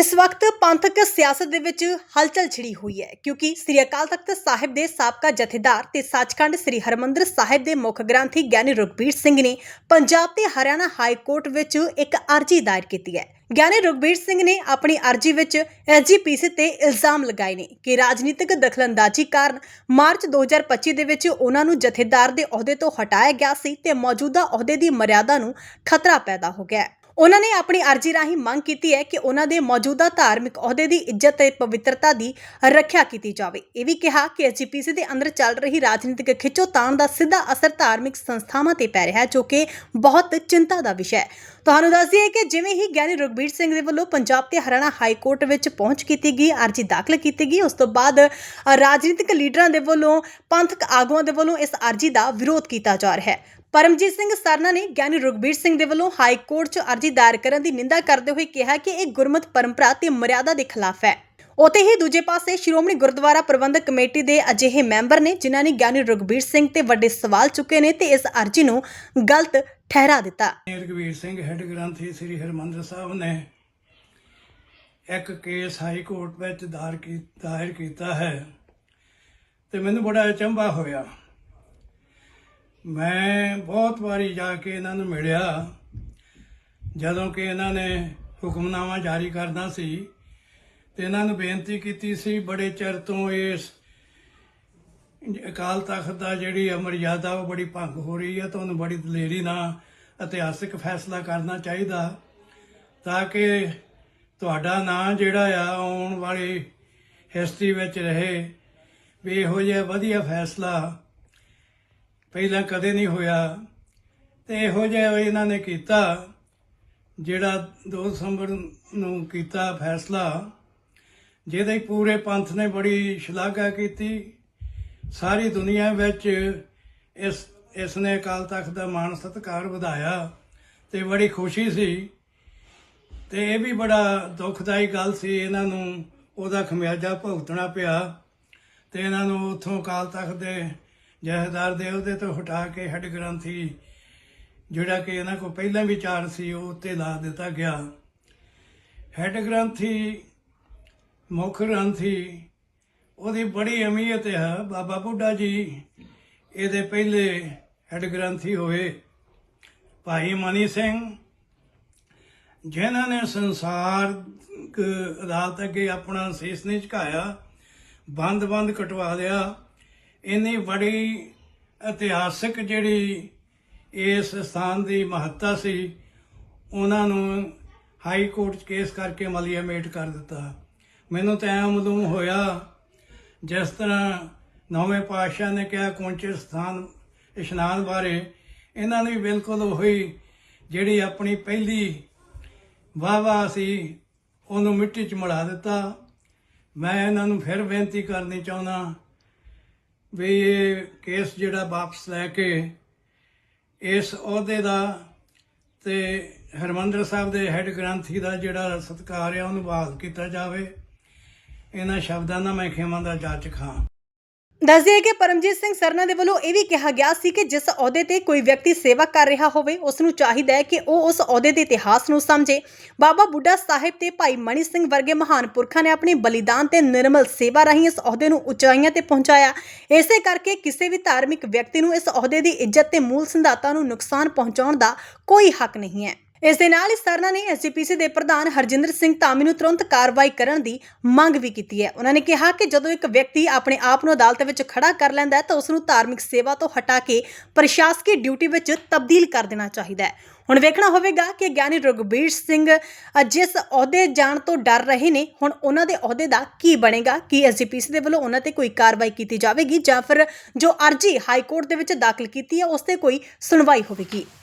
ਇਸ ਵਕਤ ਪੰਥਕ ਸਿਆਸਤ ਦੇ ਵਿੱਚ ਹਲਚਲ ਛਿੜੀ ਹੋਈ ਹੈ, ਕਿਉਂਕਿ ਸ੍ਰੀ ਅਕਾਲ ਤਖਤ ਸਾਹਿਬ ਦੇ ਸਾਬਕਾ ਜਥੇਦਾਰ ਤੇ ਸੱਚਖੰਡ ਸ੍ਰੀ ਹਰਮੰਦਰ ਸਾਹਿਬ ਦੇ ਮੁੱਖ ਗ੍ਰੰਥੀ ਗਿਆਨੀ ਰੁਖਬੀਰ ਸਿੰਘ ਨੇ ਪੰਜਾਬ ਤੇ ਹਰਿਆਣਾ ਹਾਈ ਕੋਰਟ ਵਿੱਚ ਇੱਕ ਅਰਜੀ ਦਾਇਰ ਕੀਤੀ ਹੈ। ਗਿਆਨੀ ਰੁਖਬੀਰ ਸਿੰਘ ਨੇ ਆਪਣੀ ਅਰਜੀ ਵਿੱਚ ਐਸਜੀਪੀਸੀ ਤੇ ਇਲਜ਼ਾਮ ਲਗਾਏ ਨੇ ਕਿ ਰਾਜਨੀਤਿਕ ਦਖਲਅੰਦਾਜ਼ੀ ਕਾਰਨ ਮਾਰਚ 2025 ਦੇ ਵਿੱਚ ਉਹਨਾਂ ਨੂੰ ਜਥੇਦਾਰ ਦੇ ਅਹੁਦੇ ਤੋਂ ਹਟਾਇਆ ਗਿਆ ਸੀ ਤੇ ਮੌਜੂਦਾ ਅਹੁਦੇ ਦੀ ਮਰਿਆਦਾ ਨੂੰ ਖਤਰਾ ਪੈਦਾ ਹੋ ਗਿਆ ਹੈ। ਉਹਨਾਂ ਨੇ ਆਪਣੀ ਅਰਜ਼ੀ ਰਾਹੀਂ ਮੰਗ ਕੀਤੀ ਹੈ ਕਿ ਉਹਨਾਂ ਦੇ ਮੌਜੂਦਾ ਧਾਰਮਿਕ ਅਹੁਦੇ ਦੀ ਇੱਜ਼ਤ ਤੇ ਪਵਿੱਤਰਤਾ ਦੀ ਰੱਖਿਆ ਕੀਤੀ ਜਾਵੇ। ਇਹ ਵੀ ਕਿਹਾ ਕਿ ਐਸਜੀਪੀਸੀ ਦੇ ਅੰਦਰ ਚੱਲ ਰਹੀ ਰਾਜਨੀਤਿਕ ਖਿੱਚੋਤਾਣ ਦਾ ਸਿੱਧਾ ਅਸਰ ਧਾਰਮਿਕ ਸੰਸਥਾਵਾਂ ਤੇ ਪੈ ਰਿਹਾ ਹੈ ਜੋ ਕਿ ਬਹੁਤ ਚਿੰਤਾ ਦਾ ਵਿਸ਼ਾ ਹੈ। ਤੁਹਾਨੂੰ ਦੱਸ ਦਈਏ ਕਿ ਜਿਵੇਂ ਹੀ ਗਿਆਨੀ ਰੁਖਬੀਰ ਸਿੰਘ ਦੇ ਵੱਲੋਂ ਪੰਜਾਬ ਤੇ ਹਰਿਆਣਾ ਹਾਈ ਕੋਰਟ ਵਿੱਚ ਪਹੁੰਚ ਕੀਤੀ ਗਈ, ਅਰਜ਼ੀ ਦਾਖਲ ਕੀਤੀ ਗਈ, ਉਸ ਤੋਂ ਬਾਅਦ ਰਾਜਨੀਤਿਕ ਲੀਡਰਾਂ ਦੇ ਵੱਲੋਂ ਪੰਥਕ ਆਗੂਆਂ ਦੇ ਵੱਲੋਂ ਇਸ ਅਰਜ਼ੀ ਦਾ ਵਿਰੋਧ ਕੀਤਾ ਜਾ ਰਿਹਾ ਹੈ। ਪਰਮਜੀਤ ਸਿੰਘ ਸਰਨਾ ਨੇ ਗਿਆਨੀ ਰੁਖਬੀਰ ਸਿੰਘ ਦੇ ਵੱਲੋਂ ਹਾਈ ਕੋਰਟ 'ਚ ਅਰਜ਼ੀ ਦਾਇਰ ਕਰਨ ਦੀ ਨਿੰਦਾ ਕਰਦੇ ਹੋਏ ਕਿਹਾ ਕਿ ਇਹ ਗੁਰਮਤ ਪਰੰਪਰਾ ਤੇ ਮਰਿਆਦਾ ਦੇ ਖਿਲਾਫ ਹੈ। ਉਤੇ ਹੀ ਦੂਜੇ ਪਾਸੇ ਸ਼੍ਰੋਮਣੀ ਗੁਰਦੁਆਰਾ ਪ੍ਰਬੰਧਕ ਕਮੇਟੀ ਦੇ ਅਜਿਹੇ ਮੈਂਬਰ ਨੇ, ਜਿਨ੍ਹਾਂ ਨੇ ਗਿਆਨੀ ਰੁਖਬੀਰ ਸਿੰਘ ਤੇ ਵੱਡੇ ਸਵਾਲ ਚੁੱਕੇ ਨੇ ਤੇ ਇਸ ਅਰਜ਼ੀ ਨੂੰ ਗਲਤ ਠਹਿਰਾ ਦਿੱਤਾ। ਰਘਵੀਰ ਸਿੰਘ, ਹੈੱਡ ਗ੍ਰੰਥੀ ਸ੍ਰੀ ਹਰਮੰਦਰ ਸਾਹਿਬ ਨੇ ਇੱਕ ਕੇਸ ਹਾਈ ਕੋਰਟ ਵਿੱਚ ਦਾਇਰ ਦਾਇਰ ਕੀਤਾ ਹੈ ਤੇ ਮੈਨੂੰ ਬੜਾ ਅਚੰਭਾ ਹੋਇਆ। ਮੈਂ ਬਹੁਤ ਵਾਰੀ ਜਾ ਕੇ ਇਹਨਾਂ ਨੂੰ ਮਿਲਿਆ। ਜਦੋਂ ਕਿ ਇਹਨਾਂ ਨੇ ਹੁਕਮਨਾਮਾ ਜਾਰੀ ਕਰਨਾ ਸੀ ਤੇ ਇਹਨਾਂ ਨੂੰ ਬੇਨਤੀ ਕੀਤੀ ਸੀ, ਬੜੇ ਚਿਰ ਤੋਂ ਇਸ ਅਕਾਲ ਤਖਤ ਦਾ ਜਿਹੜੀ ਅਮਰਯਾਦਾ, ਉਹ ਬੜੀ ਭੰਗ ਹੋ ਰਹੀ ਹੈ ਤਾਂ ਉਹਨੂੰ ਬੜੀ ਦਲੇਰੀ ਨਾਲ ਇਤਿਹਾਸਿਕ ਫੈਸਲਾ ਕਰਨਾ ਚਾਹੀਦਾ ਤਾਂ ਕਿ ਤੁਹਾਡਾ ਨਾਂ ਜਿਹੜਾ ਆ ਆਉਣ ਵਾਲੀ ਹਿਸਟਰੀ ਵਿੱਚ ਰਹੇ। ਵੀ ਇਹੋ ਜਿਹਾ ਵਧੀਆ ਫੈਸਲਾ ਪਹਿਲਾਂ ਕਦੇ ਨਹੀਂ ਹੋਇਆ ਤੇ ਇਹੋ ਜਿਹਾ ਇਹਨਾਂ ਨੇ ਕੀਤਾ ਜਿਹੜਾ 2 ਦਸੰਬਰ ਨੂੰ ਕੀਤਾ ਫੈਸਲਾ, ਜਿਹਦੇ ਪੂਰੇ ਪੰਥ ਨੇ ਬੜੀ ਸ਼ਲਾਘਾ ਕੀਤੀ। ਸਾਰੀ ਦੁਨੀਆ ਵਿੱਚ ਇਸ ਇਸ ਨੇ ਅਕਾਲ ਤਖਤ ਦਾ ਮਾਣ ਸਤਿਕਾਰ ਵਧਾਇਆ ਤੇ ਬੜੀ ਖੁਸ਼ੀ ਸੀ। ਤੇ ਇਹ ਵੀ ਬੜਾ ਦੁਖਦਾਈ ਗੱਲ ਸੀ, ਇਹਨਾਂ ਨੂੰ ਉਹਦਾ ਖਮਿਆਜਾ ਭੁਗਤਣਾ ਪਿਆ ਤੇ ਇਹਨਾਂ ਨੂੰ ਉਥੋਂ ਅਕਾਲ ਤਖਤ ਦੇ ਜਹੇਦਾਰ ਦੇ ਉਹਦੇ ਤੋਂ ਹਟਾ ਕੇ ਹੈੱਡ ਗ੍ਰੰਥੀ, ਜਿਹੜਾ ਕਿ ਇਹਨਾਂ ਕੋਲ ਪਹਿਲਾਂ ਵੀ ਚਾਰ ਸੀ, ਉਹ ਉੱਤੇ ਲਾ ਦਿੱਤਾ ਗਿਆ। ਹੈੱਡ ਗ੍ਰੰਥੀ, ਮੁੱਖ ਗ੍ਰੰਥੀ, ਉਹਦੀ ਬੜੀ ਅਹਿਮੀਅਤ ਹੈ, ਬਾਬਾ ਬੁੱਢਾ ਜੀ। ਇਹਦੇ ਪਹਿਲੇ ਹੈੱਡ ਗ੍ਰੰਥੀ ਹੋਏ ਭਾਈ ਮਨੀ ਸਿੰਘ, ਜਿਨ੍ਹਾਂ ਨੇ ਸੰਸਾਰ ਅਦਾਲਤ ਅੱਗੇ ਆਪਣਾ ਸੀਸ ਨਹੀਂ ਝੁਕਾਇਆ ਬੰਦ-ਬੰਦ ਕਟਵਾ ਲਿਆ। ਇੰਨੀ ਬੜੀ ਇਤਿਹਾਸਿਕ ਜਿਹੜੀ ਇਸ ਸਥਾਨ ਦੀ ਮਹੱਤਤਾ ਸੀ, ਉਹਨਾਂ ਨੂੰ ਹਾਈ ਕੋਰਟ 'ਚ ਕੇਸ ਕਰਕੇ ਮਲੀਆਮੇਟ ਕਰ ਦਿੱਤਾ। ਮੈਨੂੰ ਤਾਂ ਐਂ ਮਾਲੂਮ ਹੋਇਆ, ਜਿਸ ਤਰ੍ਹਾਂ ਨੌਵੇਂ ਪਾਤਸ਼ਾਹ ਨੇ ਕਿਹਾ, ਕੌਂਚੇ ਸਥਾਨ, ਇਸ਼ਨਾਨ ਬਾਰੇ। ਇਹਨਾਂ ਨੇ ਬਿਲਕੁਲ ਉਹੀ ਜਿਹੜੀ ਆਪਣੀ ਪਹਿਲੀ ਵਾਹ ਸੀ, ਉਹਨੂੰ ਮਿੱਟੀ 'ਚ ਮਿਲਾ ਦਿੱਤਾ। ਮੈਂ ਇਹਨਾਂ ਨੂੰ ਫਿਰ ਬੇਨਤੀ ਕਰਨੀ ਚਾਹੁੰਦਾ ਵੀ ਇਹ ਕੇਸ ਜਿਹੜਾ ਵਾਪਸ ਲੈ ਕੇ ਇਸ ਅਹੁਦੇ ਦਾ ਤੇ ਹਰਮੰਦਰ ਸਾਹਿਬ ਦੇ ਹੈੱਡ ਗ੍ਰੰਥੀ ਦਾ ਜਿਹੜਾ ਸਤਿਕਾਰ ਆ, ਉਹਨੂੰ ਬਹਾਲ ਕੀਤਾ ਜਾਵੇ। ਇਹਨਾਂ ਸ਼ਬਦਾਂ ਦਾ ਮੈਂ ਖੇਮਾਂ ਦਾ ਜਾਚ ਖਾਂ। ਦੱਸ ਦਈਏ ਕਿ ਪਰਮਜੀਤ ਸਿੰਘ ਸਰਨਾ ਦੇ ਵੱਲੋਂ ਇਹ ਵੀ ਕਿਹਾ ਗਿਆ ਸੀ ਕਿ ਜਿਸ ਅਹੁਦੇ ਤੇ ਕੋਈ ਵਿਅਕਤੀ ਸੇਵਾ ਕਰ ਰਿਹਾ ਹੋਵੇ, ਉਸ ਨੂੰ ਚਾਹੀਦਾ ਹੈ ਕਿ ਉਹ ਉਸ ਅਹੁਦੇ ਦੇ ਇਤਿਹਾਸ ਨੂੰ ਸਮਝੇ। ਬਾਬਾ ਬੁੱਢਾ ਸਾਹਿਬ ਤੇ ਭਾਈ ਮਣੀ ਸਿੰਘ ਵਰਗੇ ਮਹਾਨ ਪੁਰਖਾਂ ਨੇ ਆਪਣੇ ਬਲੀਦਾਨ ਤੇ ਨਿਰਮਲ ਸੇਵਾ ਰਾਹੀਂ ਇਸ ਅਹੁਦੇ ਨੂੰ ਉਚਾਈਆਂ ਤੇ ਪਹੁੰਚਾਇਆ। ਇਸੇ ਕਰਕੇ ਕਿਸੇ ਵੀ ਧਾਰਮਿਕ ਵਿਅਕਤੀ ਨੂੰ ਇਸ ਅਹੁਦੇ ਦੀ ਇੱਜ਼ਤ ਤੇ ਮੂਲ ਸਿਧਾਂਤਾਂ ਨੂੰ ਨੁਕਸਾਨ ਪਹੁੰਚਾਉਣ ਦਾ ਕੋਈ ਹੱਕ ਨਹੀਂ ਹੈ। ਇਸ ਦੇ ਨਾਲ ਹੀ ਸਰਨਾ ਨੇ ਐਸਜੀਪੀਸੀ ਦੇ ਪ੍ਰਧਾਨ ਹਰਜਿੰਦਰ ਸਿੰਘ ਧਾਮੀ ਨੂੰ ਤੁਰੰਤ ਕਾਰਵਾਈ ਕਰਨ ਦੀ ਮੰਗ ਵੀ ਕੀਤੀ ਹੈ। ਉਹਨਾਂ ਨੇ ਕਿਹਾ ਕਿ ਜਦੋਂ ਇੱਕ ਵਿਅਕਤੀ ਆਪਣੇ ਆਪ ਨੂੰ ਅਦਾਲਤ ਵਿੱਚ ਖੜਾ ਕਰ ਲੈਂਦਾ ਹੈ ਤਾਂ ਉਸ ਨੂੰ ਧਾਰਮਿਕ ਸੇਵਾ ਤੋਂ ਹਟਾ ਕੇ ਪ੍ਰਸ਼ਾਸਕੀ ਡਿਊਟੀ ਵਿੱਚ ਤਬਦੀਲ ਕਰ ਦੇਣਾ ਚਾਹੀਦਾ ਹੈ। ਹੁਣ ਵੇਖਣਾ ਹੋਵੇਗਾ ਕਿ ਗਿਆਨੀ ਰਘੁਬੀਰ ਸਿੰਘ ਜਿਸ ਅਹੁਦੇ ਜਾਣ ਤੋਂ ਡਰ ਰਹੇ ਨੇ, ਹੁਣ ਉਹਨਾਂ ਦੇ ਅਹੁਦੇ ਦਾ ਕੀ ਬਣੇਗਾ? ਕੀ ਐਸਜੀਪੀਸੀ ਦੇ ਵੱਲੋਂ ਉਹਨਾਂ ਤੇ ਕੋਈ ਕਾਰਵਾਈ ਕੀਤੀ ਜਾਵੇਗੀ ਜਾਂ ਫਿਰ ਜੋ ਅਰਜੀ ਹਾਈ ਕੋਰਟ ਦੇ ਵਿੱਚ ਦਾਖਲ ਕੀਤੀ ਹੈ, ਉਸ ਤੇ ਕੋਈ ਸੁਣਵਾਈ ਹੋਵੇਗੀ?